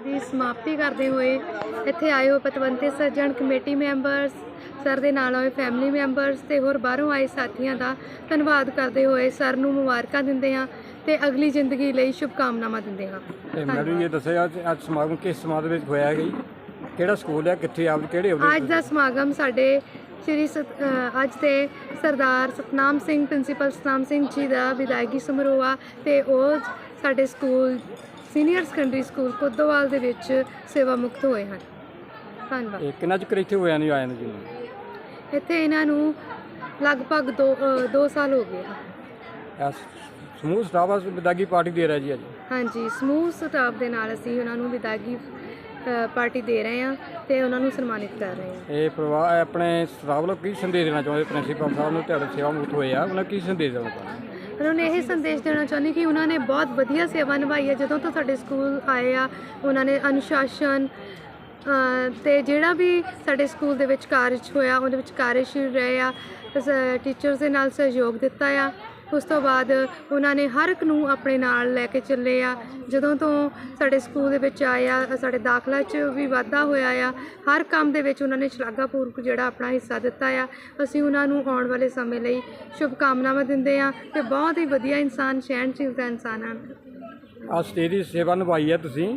ਦੀ ਸਮਾਪਤੀ ਕਰਦੇ ਹੋਏ ਇੱਥੇ ਆਏ ਹੋਏ ਪਤਵੰਤੇ ਸੱਜਣ ਕਮੇਟੀ ਮੈਂਬਰਸ ਸਰ ਦੇ ਨਾਲ ਆਏ ਫੈਮਿਲੀ ਮੈਂਬਰਸ ਤੇ ਹੋਰ ਬਾਹਰੋਂ ਆਏ ਸਾਥੀਆਂ ਦਾ ਧੰਨਵਾਦ ਕਰਦੇ ਹੋਏ ਸਰ ਨੂੰ ਮੁਬਾਰਕਾਂ ਦਿੰਦੇ ਹਾਂ ਤੇ ਅਗਲੀ ਜ਼ਿੰਦਗੀ ਲਈ ਸ਼ੁਭ ਕਾਮਨਾਵਾਂ ਦਿੰਦੇ ਹਾਂ। ਤੇ ਮੈਨੂੰ ਇਹ ਦੱਸਿਆ ਅੱਜ ਸਮਾਗਮ ਕਿਸ ਸਮਾਗਮ ਵਿੱਚ ਹੋਇਆ ਹੈ ਜੀ? ਕਿਹੜਾ ਸਕੂਲ ਹੈ? ਕਿੱਥੇ ਆਪ ਕਿਹੜੇ ਅੱਜ ਦਾ ਸਮਾਗਮ ਸਾਡੇ ਸ਼੍ਰੀ ਅੱਜ ਦੇ ਸਰਦਾਰ ਸਤਨਾਮ ਸਿੰਘ ਪ੍ਰਿੰਸੀਪਲ ਸਤਨਾਮ ਸਿੰਘ ਜੀ ਦਾ ਵਿਦਾਇਗੀ ਸਮਾਰੋਹ ਆ ਤੇ ਉਹ ਸਾਡੇ school senior secondary school Kuddowal ਦੇ ਵਿੱਚ ਸੇਵਾ ਮੁਕਤ ਹੋਏ ਹਨ। ਧੰਨਵਾਦ। ਇਹ ਕਿੰਨਾ ਚਿਰ ਇੱਥੇ ਹੋਇਆ ਨਹੀਂ ਆਇਆ ਨੂੰ ਜੀ? ਇੱਥੇ ਇਹਨਾਂ ਨੂੰ ਲਗਭਗ 2 2 ਸਾਲ ਹੋ ਗਏ। ਹਨ। ਸਮੂਹ ਸਟਾਫ ਵਾਸ ਵਿਦਾਗੀ ਪਾਰਟੀ ਦੇ ਰਿਹਾ ਜੀ ਅੱਜ? ਹਾਂਜੀ ਸਮੂਹ ਸਟਾਫ ਦੇ ਨਾਲ ਅਸੀਂ ਉਹਨਾਂ ਨੂੰ ਵਿਦਾਇਗੀ ਅ, ਪਾਰਟੀ ਦੇ ਰਹੇ ਹਾਂ ਤੇ ਉਹਨਾਂ ਨੂੰ ਸਨਮਾਨਿਤ ਕਰ ਰਹੇ ਹਾਂ। ਇਹ ਪਰਿਵਾਰ ਆਪਣੇ ਸਟਾਫ ਵੱਲੋਂ ਕੀ ਸੰਦੇਸ਼ ਦੇਣਾ ਚਾਹੁੰਦੇ ਪ੍ਰਿੰਸੀਪਲ ਸਾਹਿਬ ਨੂੰ ਤੁਹਾਡੇ ਸੇਵਾ ਮੁਕਤ ਹੋਏ ਆ ਉਹਨਾਂ ਕੀ ਸੰਦੇਸ਼ ਦੇਣਾ ਚਾਹੁੰਦੇ ਉਹਨਾਂ ਨੂੰ ਇਹ ਸੰਦੇਸ਼ ਦੇਣਾ ਚਾਹੁੰਦੀ ਕਿ ਉਹਨਾਂ ਨੇ ਬਹੁਤ ਵਧੀਆ ਸੇਵਾ ਨਿਭਾਈ ਹੈ। ਜਦੋਂ ਤੋਂ ਸਾਡੇ ਸਕੂਲ ਆਏ ਆ ਉਹਨਾਂ ਨੇ ਅਨੁਸ਼ਾਸਨ ਅ, ਤੇ ਜਿਹੜਾ ਵੀ ਸਾਡੇ ਸਕੂਲ ਦੇ ਵਿੱਚ ਕਾਰਜ ਹੋਇਆ ਉਹਦੇ ਵਿੱਚ ਕਾਰਜਸ਼ੀਲ ਰਹੇ ਆ ਟੀਚਰਸ ਦੇ ਨਾਲ ਸਹਿਯੋਗ ਦਿੱਤਾ ਆ। ਉਸ ਤੋਂ ਬਾਅਦ ਉਹਨਾਂ ਨੇ ਹਰ ਇੱਕ ਨੂੰ ਆਪਣੇ ਨਾਲ ਲੈ ਕੇ ਚੱਲੇ ਆ। ਜਦੋਂ ਤੋਂ ਸਾਡੇ ਸਕੂਲ ਦੇ ਵਿੱਚ ਆਏ ਆ ਸਾਡੇ ਦਾਖਲਾ 'ਚ ਵੀ ਵਾਧਾ ਹੋਇਆ ਆ ਹਰ ਕੰਮ ਦੇ ਵਿੱਚ ਉਹਨਾਂ ਨੇ ਸ਼ਲਾਘਾਪੂਰਵਕ ਜਿਹੜਾ ਆਪਣਾ ਹਿੱਸਾ ਦਿੱਤਾ ਆ। ਅਸੀਂ ਉਹਨਾਂ ਨੂੰ ਆਉਣ ਵਾਲੇ ਸਮੇਂ ਲਈ ਸ਼ੁਭ ਕਾਮਨਾਵਾਂ ਦਿੰਦੇ ਆ ਤੇ ਬਹੁਤ ਹੀ ਵਧੀਆ ਇਨਸਾਨ ਸਹਿਣਸ਼ੀਲ ਦਾ ਇਨਸਾਨ ਹਨ ਆ ਸਟੇਜ ਦੀ ਸੇਵਾ ਨਿਭਾਈ ਹੈ ਤੁਸੀਂ।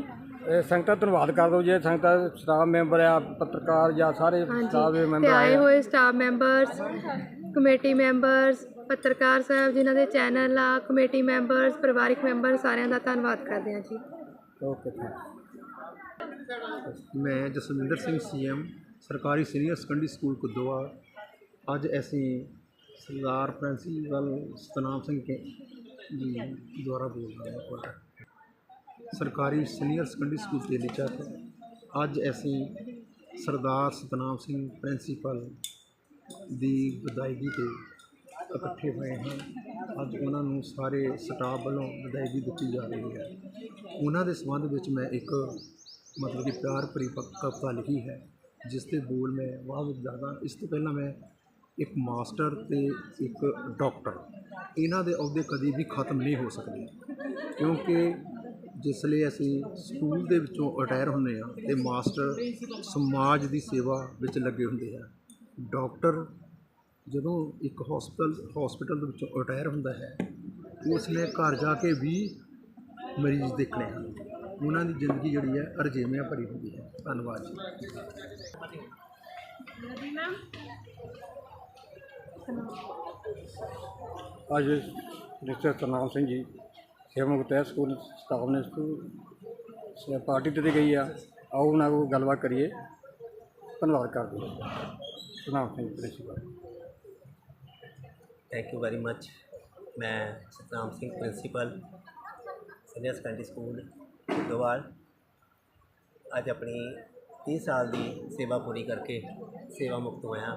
ਇਹ ਸੰਗਤਾਂ ਦਾ ਧੰਨਵਾਦ ਕਰ ਦਿਓ ਜੇ ਸੰਗਤਾਂ ਸਟਾਫ ਮੈਂਬਰ ਆ ਪੱਤਰਕਾਰ ਜਾਂ ਸਾਰੇ ਸਟਾਫ ਦੇ ਮੈਂਬਰ ਆਏ ਆ। ਹੋਏ ਸਟਾਫ ਮੈਂਬਰਸ ਕਮੇਟੀ ਮੈਂਬਰਸ ਪੱਤਰਕਾਰ ਸਾਹਿਬ ਜਿਨ੍ਹਾਂ ਦੇ ਚੈਨਲ ਆ, ਕਮੇਟੀ ਮੈਂਬਰਸ, ਪਰਿਵਾਰਿਕ ਮੈਂਬਰ, ਸਾਰਿਆਂ ਦਾ ਧੰਨਵਾਦ ਕਰਦੇ ਹਾਂ ਜੀ। ਓਕੇ, ਥੈਂਕ ਮੈਂ ਜਸਵਿੰਦਰ ਸਿੰਘ ਸੀਐਮ, ਸਰਕਾਰੀ ਸੀਨੀਅਰ ਸੈਕੰਡਰੀ ਸਕੂਲ ਕੁਦੋਆ ਅੱਜ ਅਸੀਂ ਸਰਦਾਰ ਪ੍ਰਿੰਸੀਪਲ ਸਤਨਾਮ ਸਿੰਘ ਕੇ ਜੀ ਦੁਆਰਾ ਬੋਲ ਰਹੇ ਹਾਂ ਤੁਹਾਡਾ। ਸਰਕਾਰੀ ਸੀਨੀਅਰ ਸੈਕੰਡਰੀ ਸਕੂਲ ਤੇਲੀ ਚੱਕ ਅੱਜ ਅਸੀਂ ਸਰਦਾਰ ਸਤਨਾਮ ਸਿੰਘ ਪ੍ਰਿੰਸੀਪਲ ਦੀ ਵਿਦਾਇਗੀ ਤੇ ਇਕੱਠੇ ਹੋਏ ਹਾਂ ਅੱਜ ਉਹਨਾਂ ਨੂੰ ਸਾਰੇ ਸਟਾਫ ਵੱਲੋਂ ਵਿਦਾਇਗੀ ਦਿੱਤੀ ਜਾ ਰਹੀ ਹੈ। ਉਹਨਾਂ ਦੇ ਸੰਬੰਧ ਵਿੱਚ ਮੈਂ ਇੱਕ ਮਤਲਬ ਕਿ ਪਿਆਰ ਭਰੀ ਪ- ਕਵਿਤਾ ਲਿਖੀ ਹੈ, ਜਿਸ ਦੇ ਬੋਲ ਮੈਂ ਬਹੁਤ ਜ਼ਿਆਦਾ ਇਸ ਤੋਂ ਪਹਿਲਾਂ ਮੈਂ ਇੱਕ ਮਾਸਟਰ ਤੇ ਇੱਕ ਡਾਕਟਰ। ਇਹਨਾਂ ਦੇ ਅਹੁਦੇ ਕਦੀ ਵੀ ਖਤਮ ਨਹੀਂ ਹੋ ਸਕਦੇ, ਕਿਉਂਕਿ ਜਿਸ ਲਈ ਅਸੀਂ ਸਕੂਲ ਦੇ ਵਿੱਚੋਂ ਰਿਟਾਇਰ ਹੁੰਦੇ ਆ ਤੇ ਮਾਸਟਰ ਸਮਾਜ ਦੀ ਸੇਵਾ ਵਿੱਚ ਲੱਗੇ ਹੁੰਦੇ ਆ। ਡਾਕਟਰ ਜਦੋਂ ਇੱਕ ਹਸਪਤਾਲ ਹਸਪੀਟਲ ਦੇ ਵਿੱਚੋਂ ਰਿਟਾਇਰ ਹੁੰਦਾ ਹੈ ਉਸ ਨੇ ਘਰ ਜਾ ਕੇ ਵੀ ਮਰੀਜ਼ ਦੇਖਣੇ ਹਨ ਉਹਨਾਂ ਦੀ ਜ਼ਿੰਦਗੀ ਜਿਹੜੀ ਹੈ ਅਰਜੇਵਿਆਂ ਭਰੀ ਹੁੰਦੀ ਹੈ। ਧੰਨਵਾਦ ਜੀ। ਅੱਜ ਮਿਸਟਰ ਤਰਨਾਮ ਸਿੰਘ ਜੀ ਸੇਵਾ ਮੁਕਤ ਹੈ ਸਕੂਲ ਸਟਾਫ ਨੇ ਸਕੂਲ ਸ- ਪਾਰਟੀ ਦਿੱਤੀ ਗਈ ਆ। ਆਓ ਉਹਨਾਂ ਕੋਲ ਗੱਲਬਾਤ ਕਰੀਏ। ਧੰਨਵਾਦ ਕਰਦੇ ਹਾਂ। Tarnam Singh principal thank you very much ਮੈਂ Satnam Singh principal senior secondary school ਦੋਵਾਲ ਅੱਜ ਆਪਣੀ 30 ਸਾਲ ਦੀ ਸੇਵਾ ਪੂਰੀ ਕਰਕੇ ਸੇਵਾ ਮੁਕਤ ਹੋਇਆ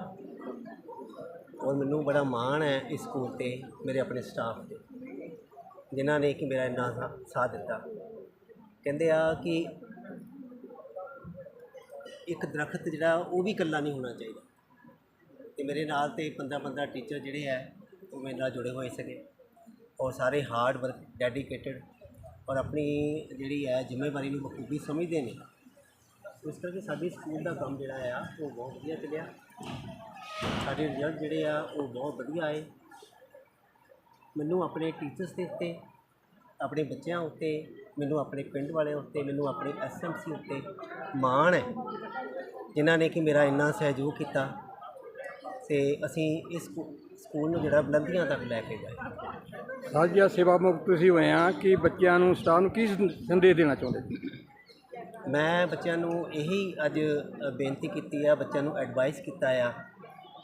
ਔਰ ਮੈਨੂੰ ਬੜਾ ਮਾਣ ਹੈ ਇਸ ਸਕੂਲ ਤੇ ਮੇਰੇ ਆਪਣੇ ਸਟਾਫ ਤੇ ਜਿਨ੍ਹਾਂ ਨੇ ਕਿ ਮੇਰਾ ਇੰਨਾ ਸਾਥ ਦਿੱਤਾ ਕਹਿੰਦੇ ਆ ਕਿ ਇੱਕ ਦਰਖਤ ਜਿਹੜਾ ਉਹ ਵੀ ਇਕੱਲਾ ਨਹੀਂ ਹੋਣਾ ਚਾਹੀਦਾ ਤੇ ਮੇਰੇ ਨਾਲ ਤੇ 15 15 ਟੀਚਰ ਜਿਹੜੇ ਹੈ ਉਹ ਮੇਰੇ ਨਾਲ ਜੁੜੇ ਹੋਏ ਸੀਗੇ। ਔਰ ਸਾਰੇ ਹਾਰਡ ਵਰਕ ਡੈਡੀਕੇਟਿਡ ਔਰ ਆਪਣੀ ਜਿਹੜੀ ਹੈ ਜ਼ਿੰਮੇਵਾਰੀ ਨੂੰ ਬਖੂਬੀ ਸਮਝਦੇ ਨੇ। ਇਸ ਕਰਕੇ ਸਾਡੇ ਸਕੂਲ ਦਾ ਕੰਮ ਜਿਹੜਾ ਆ, ਉਹ ਬਹੁਤ ਵਧੀਆ ਚੱਲਿਆ। ਸਾਡੇ ਰਿਜ਼ਲਟ ਜਿਹੜੇ ਆ, ਉਹ ਬਹੁਤ ਵਧੀਆ ਆਏ। ਮੈਨੂੰ ਆਪਣੇ ਟੀਚਰਸ ਦੇ ਉੱਤੇ, ਆਪਣੇ ਬੱਚਿਆਂ ਉੱਤੇ, ਮੈਨੂੰ ਆਪਣੇ ਪਿੰਡ ਵਾਲਿਆਂ ਉੱਤੇ, ਮੈਨੂੰ ਆਪਣੇ ਐਸਐਮਸੀ ਉੱਤੇ ਮਾਣ ਹੈ। ਜਿਨ੍ਹਾਂ ਨੇ ਕਿ ਮੇਰਾ ਇੰਨਾ ਸਹਿਯੋਗ ਕੀਤਾ। ਤੇ ਅਸੀਂ ਇਸ ਸਕੂ- ਸਕੂਲ ਨੂੰ ਜਿਹੜਾ ਬੁਲੰਦੀਆਂ ਤੱਕ ਲੈ ਕੇ ਗਏ। ਸਾਜ ਜੀ ਸੇਵਾ ਮੁਕਤ ਤੁਸੀਂ ਹੋਏ ਆ ਕਿ ਬੱਚਿਆਂ ਨੂੰ ਸਟਾਫ ਨੂੰ ਕੀ ਸੰ- ਸੰਦੇਸ਼ ਦੇਣਾ ਚਾਹੁੰਦੇ ਮੈਂ ਬੱਚਿਆਂ ਨੂੰ ਇਹੀ ਅੱਜ ਅ, ਬੇਨਤੀ ਕੀਤੀ ਆ ਬੱਚਿਆਂ ਨੂੰ ਐਡਵਾਈਸ ਕੀਤਾ ਆ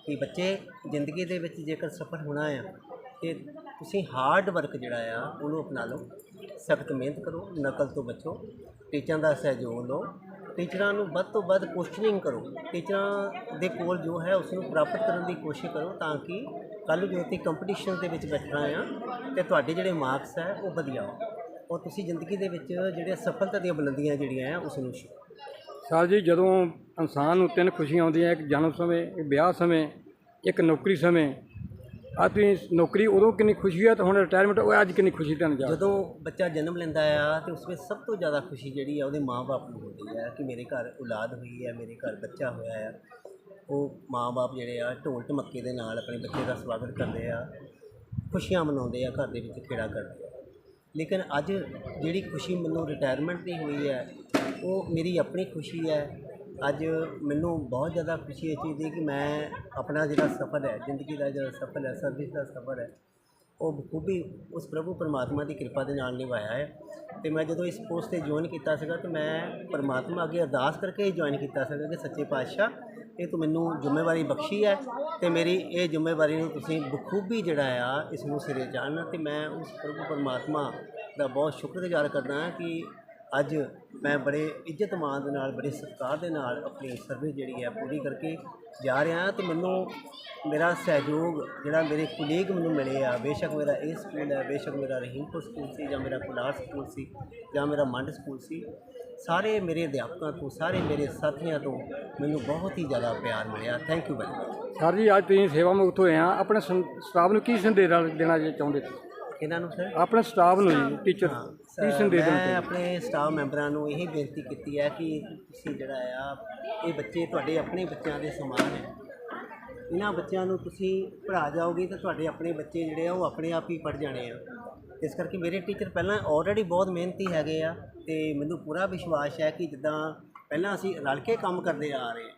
ਕਿ ਬੱਚੇ ਜ਼ਿੰਦਗੀ ਦੇ ਵਿੱਚ ਜੇਕਰ ਸਫਲ ਹੋਣਾ ਆ ਤੇ ਤੁਸੀਂ ਹਾਰਡ ਵਰਕ ਜਿਹੜਾ ਆ ਉਹਨੂੰ ਅਪਣਾ ਲਓ। ਸਖਤ ਮਿਹਨਤ ਕਰੋ ਨਕਲ ਤੋਂ ਬਚੋ ਟੀਚਰਾਂ ਦਾ ਸਹਿਯੋਗ ਲਓ। ਟੀਚਰਾਂ ਨੂੰ ਵੱਧ ਤੋਂ ਵੱਧ ਕੁਐਸਚਨਿੰਗ ਕਰੋ। ਟੀਚਰਾਂ ਦੇ ਕੋਲ ਜੋ ਹੈ, ਉਸ ਨੂੰ ਪ੍ਰਾਪਤ ਕਰਨ ਦੀ ਕੋਸ਼ਿਸ਼ ਕਰੋ ਤਾਂ ਕਿ ਕੱਲ੍ਹ ਨੂੰ ਜਦੋਂ ਤੁਸੀਂ ਕੰਪੀਟੀਸ਼ਨ ਦੇ ਵਿੱਚ ਬੈਠਣਾ ਆ ਤੇ ਤੁਹਾਡੇ ਜਿਹੜੇ ਮਾਰਕਸ ਹੈ, ਉਹ ਵਧੀਆ ਹੋ ਔਰ ਤੁਸੀਂ ਜ਼ਿੰਦਗੀ ਦੇ ਵਿੱਚ ਜਿਹੜੇ ਸਫਲਤਾ ਦੀਆਂ ਬੁਲੰਦੀਆਂ ਜਿਹੜੀਆਂ ਆ, ਉਸ ਨੂੰ ਛੂਹੋ ਸਾਜ ਜੀ, ਜਦੋਂ ਇਨਸਾਨ ਨੂੰ ਤਿੰਨ ਖੁਸ਼ੀਆਂ ਆਉਂਦੀਆਂ, ਇੱਕ ਜਨਮ ਸਮੇਂ, ਇੱਕ ਵਿਆਹ ਸਮੇਂ, ਇੱਕ ਨੌਕਰੀ ਸਮੇਂ ਆ ਤੁਸੀਂ ਨੌਕਰੀ ਉਦੋਂ ਕਿੰਨੀ ਖੁਸ਼ੀ ਆ ਤੇ ਹੁਣ ਰਿਟਾਇਰਮੈਂਟ ਉਹ ਅੱਜ ਕਿੰਨੀ ਖੁਸ਼ੀ ਤੁਹਾਨੂੰ ਜਾ ਜਦੋਂ ਬੱਚਾ ਜਨਮ ਲੈਂਦਾ ਆ ਤੇ ਉਸ ਵਿੱਚ ਸਭ ਤੋਂ ਜ਼ਿਆਦਾ ਖੁਸ਼ੀ ਜਿਹੜੀ ਆ ਉਹਦੇ ਮਾਪੇ ਨੂੰ ਹੁੰਦੀ ਆ ਕਿ ਮੇਰੇ ਘਰ ਔਲਾਦ ਹੋਈ ਹੈ ਮੇਰੇ ਘਰ ਬੱਚਾ ਹੋਇਆ ਆ। ਉਹ ਮਾਪੇ ਜਿਹੜੇ ਆ ਢੋਲ ਢਮੱਕੇ ਦੇ ਨਾਲ ਆਪਣੇ ਬੱਚੇ ਦਾ ਸਵਾਗਤ ਕਰਦੇ ਆ, ਖੁਸ਼ੀਆਂ ਮਨਾਉਂਦੇ ਆ, ਘਰ ਦੇ ਵਿੱਚ ਖੇੜਾ ਕਰਦੇ ਆ। ਲੇਕਿਨ ਅੱਜ ਜਿਹੜੀ ਖੁਸ਼ੀ ਮੈਨੂੰ ਰਿਟਾਇਰਮੈਂਟ ਦੀ ਹੋਈ ਹੈ ਉਹ ਮੇਰੀ ਆਪਣੀ ਖੁਸ਼ੀ ਹੈ ਅੱਜ ਮੈਨੂੰ ਬਹੁਤ ਜ਼ਿਆਦਾ ਖੁਸ਼ੀ ਇਸ ਚੀਜ਼ ਦੀ ਕਿ ਮੈਂ ਆਪਣਾ ਜਿਹੜਾ ਸਫ਼ਰ ਹੈ, ਜ਼ਿੰਦਗੀ ਦਾ ਜਿਹੜਾ ਸਫ਼ਰ ਹੈ ਸਰਵਿਸ ਦਾ ਸਫ਼ਰ ਹੈ, ਉਹ ਬਖੂਬੀ ਉਸ ਪ੍ਰਭੂ ਪਰਮਾਤਮਾ ਦੀ ਕਿਰਪਾ ਦੇ ਨਾਲ ਨਿਭਾਇਆ ਹੈ। ਤੇ ਮੈਂ ਜਦੋਂ ਇਸ ਪੋਸਟ ਤੇ ਜੁਆਇਨ ਕੀਤਾ ਸੀਗਾ, ਤੇ ਮੈਂ ਪਰਮਾਤਮਾ ਅੱਗੇ ਅਰਦਾਸ ਕਰਕੇ ਹੀ ਜੁਆਇਨ ਕੀਤਾ ਸੀਗਾ ਕਿ ਸੱਚੇ ਪਾਤਸ਼ਾਹ, ਇਹ ਤੂੰ ਮੈਨੂੰ ਜ਼ਿੰਮੇਵਾਰੀ ਬਖਸ਼ੀ ਹੈ ਤੇ ਮੇਰੀ ਇਹ ਜ਼ਿੰਮੇਵਾਰੀ ਨੂੰ ਤੁਸੀਂ ਬਖੂਬੀ ਜਿਹੜਾ ਆ, ਇਸ ਨੂੰ ਸਿਰੇ ਚਾੜਨਾ। ਤੇ ਮੈਂ ਉਸ ਪ੍ਰਭੂ ਪਰਮਾਤਮਾ ਦਾ ਬਹੁਤ ਸ਼ੁਕਰਗੁਜ਼ਾਰ ਕਰਦਾ ਹਾਂ ਕਿ ਅੱਜ ਮੈਂ ਬੜੇ ਇੱਜ਼ਤ ਮਾਨ ਦੇ ਨਾਲ, ਬੜੇ ਸਤਿਕਾਰ ਦੇ ਨਾਲ ਆਪਣੀ ਸਰਵਿਸ ਜਿਹੜੀ ਹੈ ਪੂਰੀ ਕਰਕੇ ਜਾ ਰਿਹਾ ਹਾਂ ਤੇ ਮੈਨੂੰ ਮੇਰਾ ਸਹਿਯੋਗ ਜਿਹੜਾ ਮੇਰੇ ਕੁਲੀਗ ਮੈਨੂੰ ਮਿਲੇ ਆ, ਬੇਸ਼ੱਕ ਮੇਰਾ ਇਹ ਸਕੂਲ ਹੈ, ਬੇਸ਼ੱਕ ਮੇਰਾ ਰਹੀਮਪੁਰ ਸਕੂਲ ਸੀ ਜਾਂ ਮੇਰਾ ਕੁਲਾਰ ਸਕੂਲ ਸੀ ਜਾਂ ਮੇਰਾ ਮੰਡ ਸਕੂਲ ਸੀ, ਸਾਰੇ ਮੇਰੇ ਅਧਿਆਪਕਾਂ ਤੋਂ, ਸਾਰੇ ਮੇਰੇ ਸਾਥੀਆਂ ਤੋਂ ਮੈਨੂੰ ਬਹੁਤ ਹੀ ਜ਼ਿਆਦਾ ਪਿਆਰ ਮਿਲਿਆ। Thank you very much sir ji, ਅੱਜ ਤੁਸੀਂ ਸੇਵਾ ਮੁਕਤ ਹੋਏ ਆ। ਆਪਣੇ ਸਟਾਫ ਨੂੰ ਕੀ ਸੰਦੇਸ਼ ਦੇਣਾ ਜੇ ਚਾਹੁੰਦੇ ਇਹਨਾਂ ਨੂੰ ਸਰ ਆਪਣੇ ਸਟਾਫ ਨੂੰ ਜੀ ਟੀਚਰ ਕੀ ਸੰਦੇਸ਼ ਮੈਂ ਆਪਣੇ ਸਟਾਫ ਮੈਂਬਰਾਂ ਨੂੰ ਇਹ ਬੇਨਤੀ ਕੀਤੀ ਹੈ ਕਿ ਤੁਸੀਂ ਜਿਹੜਾ ਆ ਇਹ ਬੱਚੇ ਤੁਹਾਡੇ ਆਪਣੇ ਬੱਚਿਆਂ ਦੇ ਸਮਾਨ ਹੈ। ਇਹਨਾਂ ਬੱਚਿਆਂ ਨੂੰ ਤੁਸੀਂ ਪੜ੍ਹਾ ਜਾਓਗੇ ਤਾਂ ਤੁਹਾਡੇ ਆਪਣੇ ਬੱਚੇ ਜਿਹੜੇ ਆ ਉਹ ਆਪਣੇ ਆਪ ਹੀ ਪੜ੍ਹ ਜਾਣੇ ਆ। ਇਸ ਕਰਕੇ ਮੇਰੇ ਟੀਚਰ ਪਹਿਲਾਂ ਆਲਰੇਡੀ ਬਹੁਤ ਮਿਹਨਤੀ ਹੈਗੇ ਆ ਤੇ ਮੈਨੂੰ ਪੂਰਾ ਵਿਸ਼ਵਾਸ ਹੈ ਕਿ ਜਿੱਦਾਂ ਪਹਿਲਾਂ ਅਸੀਂ ਰਲ ਕੇ ਕੰਮ ਕਰਦੇ ਆ ਰਹੇ ਹਾਂ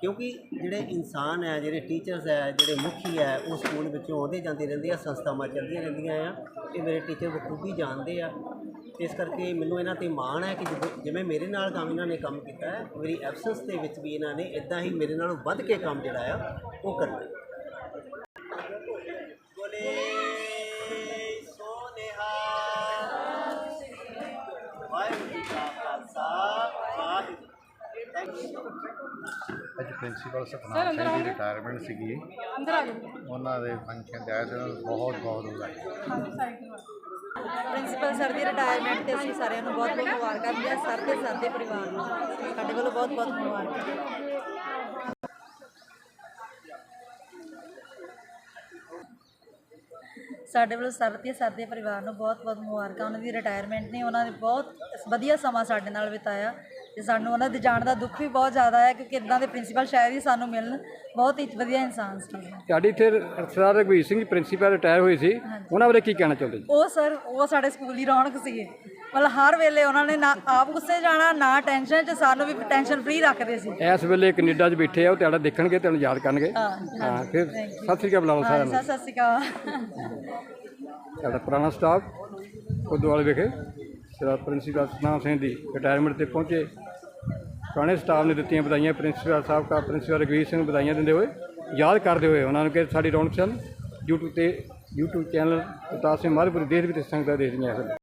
ਕਿਉਂਕਿ ਜਿਹੜੇ ਇਨਸਾਨ ਹੈ, ਜਿਹੜੇ ਟੀਚਰਸ ਹੈ, ਜਿਹੜੇ ਮੁਖੀ ਹੈ, ਉਹ ਸਕੂਲ ਵਿੱਚੋਂ ਆਉਂਦੇ ਜਾਂਦੇ ਰਹਿੰਦੇ ਆ, ਸੰਸਥਾਵਾਂ ਚੱਲਦੀਆਂ ਰਹਿੰਦੀਆਂ ਆ ਇਹ ਮੇਰੇ ਟੀਚਰ ਬਖੂਬੀ ਜਾਣਦੇ ਆ। ਇਸ ਕਰਕੇ ਮੈਨੂੰ ਇਹਨਾਂ ਤੇ ਮਾਣ ਹੈ ਕਿ ਜਿਵੇਂ- ਜਿਵੇਂ ਮੇਰੇ ਨਾਲ ਕੰਮ ਇਹਨਾਂ ਨੇ ਕੰਮ ਕੀਤਾ ਹੈ, ਮੇਰੀ ਐਬਸੈਂਸ ਦੇ ਵਿੱਚ ਵੀ ਇਹਨਾਂ ਨੇ ਇਦਾਂ ਹੀ ਮੇਰੇ ਨਾਲੋਂ ਵੱਧ ਕੇ ਕੰਮ ਜਿਹੜਾ ਆ, ਉਹ ਕਰਨਾ ਪ੍ਰਿੰਸੀਪਲ ਸਤਨਾਮ ਸਿੰਘ ਦੀ ਰਿਟਾਇਰਮੈਂਟ ਸੀਗੀ। ਉਹਨਾਂ ਦੇ ਫੰਕਸ਼ਨ ਤੇ ਆਏ ਉਹਨਾਂ ਨੂੰ ਬਹੁਤ ਬਹੁਤ ਵਧਾਈ ਪ੍ਰਿੰਸੀਪਲ ਸਰ ਦੀ ਰਿਟਾਇਰਮੈਂਟ ਤੇ ਅਸੀਂ ਸਾਰਿਆਂ ਨੂੰ ਬਹੁਤ ਬਹੁਤ ਮੁਬਾਰਕਾਂ ਦਿੰਦੇ ਹਾਂ ਸਰ ਤੇ ਸਰ ਦੇ ਪਰਿਵਾਰ ਨੂੰ। ਸਾਡੇ ਵੱਲੋਂ ਬਹੁਤ ਬਹੁਤ ਮੁਬਾਰਕਾਂ। ਸਾਡੇ ਵੱਲੋਂ ਸਰ ਤੇ ਸਰ ਦੇ ਪਰਿਵਾਰ ਨੂੰ ਬਹੁਤ ਬਹੁਤ ਮੁਬਾਰਕਾਂ। ਉਹਨਾਂ ਦੀ ਰਿਟਾਇਰਮੈਂਟ ਨੇ ਉਹਨਾਂ ਨੇ ਬਹੁਤ ਵਧੀਆ ਸਮਾਂ ਸਾਡੇ ਨਾਲ ਬਿਤਾਇਆ। ਤੇ ਸਾਨੂੰ ਉਹਨਾਂ ਦੇ ਜਾਣ ਦਾ ਦੁੱਖ ਵੀ ਬਹੁਤ ਜ਼ਿਆਦਾ ਹੈ ਕਿਉਂਕਿ ਇਦਾਂ ਦੇ ਪ੍ਰਿੰਸੀਪਲ ਸ਼ਾਇਦ ਹੀ ਸਾਨੂੰ ਮਿਲਣ। ਬਹੁਤ ਹੀ ਵਧੀਆ ਇਨਸਾਨ ਸੀ। ਤੁਹਾਡੀ ਇੱਥੇ ਸਰਦਾਰ ਰਘਵੀਰ ਸਿੰਘ ਪ੍ਰਿੰਸੀਪਲ ਰਿਟਾਇਰ ਹੋਏ ਸੀ। ਉਹਨਾਂ ਬਾਰੇ ਕੀ ਕਹਿਣਾ ਚਾਹੁੰਦੇ ਜੀ? ਉਹ ਸਰ ਉਹ ਸਾਡੇ ਸਕੂਲ ਦੀ ਰੌਣਕ ਸੀਗੇ। ਮਤਲਬ ਹਰ ਵੇਲੇ ਉਹਨਾਂ ਨੇ ਨਾ ਆਪ ਗੁੱਸੇ ਜਾਣਾ ਨਾ ਟੈਨਸ਼ਨ ਚ ਸਾਨੂੰ ਵੀ ਟੈਨਸ਼ਨ ਫ੍ਰੀ ਰੱਖਦੇ ਸੀ। ਇਸ ਵੇਲੇ ਕੈਨੇਡਾ 'ਚ ਬੈਠੇ ਆ ਉਹ ਤੁਹਾਡਾ ਦੇਖਣਗੇ ਤੁਹਾਨੂੰ ਯਾਦ ਕਰਨਗੇ। ਹਾਂ ਫਿਰ ਸਤਿ ਸ੍ਰੀ ਅਕਾਲ ਬੁਲਾਓ ਸਾਰਿਆਂ ਨੂੰ। ਸਤਿ ਸ਼੍ਰੀ ਅਕਾਲ। ਸਾਡਾ ਪੁਰਾਣਾ ਸਟਾਫ ਉਦੋਵਾਲ ਵਿਖੇ ਸਰਦਾਰ ਪ੍ਰਿੰਸੀਪਲ ਸਤਨਾਮ ਸਿੰਘ ਦੀ ਰਿਟਾਇਰਮੈਂਟ ਤੇ ਪਹੁੰਚੇ। ਪੁਰਾਣੇ ਸਟਾਫ ਨੇ ਦਿੱਤੀਆਂ ਵਧਾਈਆਂ, ਪ੍ਰਿੰਸੀਪਲ ਸਾਹਿਬ ਦਾ ਪ੍ਰਿੰਸੀਪਲ ਰਘਵੀਰ ਸਿੰਘ ਵਧਾਈਆਂ ਦਿੰਦੇ ਹੋਏ, ਯਾਦ ਕਰਦੇ ਹੋਏ ਉਹਨਾਂ ਨੂੰ ਕਿ ਸਾਡੀ ਰੌਣਕ ਸਨ YouTube ਤੇ YouTube ਚੈਨਲ ਪ੍ਰਤਾਪ ਸਿੰਘ ਮਾਧਪੁਰ ਦੇਸ਼ ਵਿੱਚ ਸੰਗਤਾਂ ਦੇਖਦੀਆਂ ਹਨ।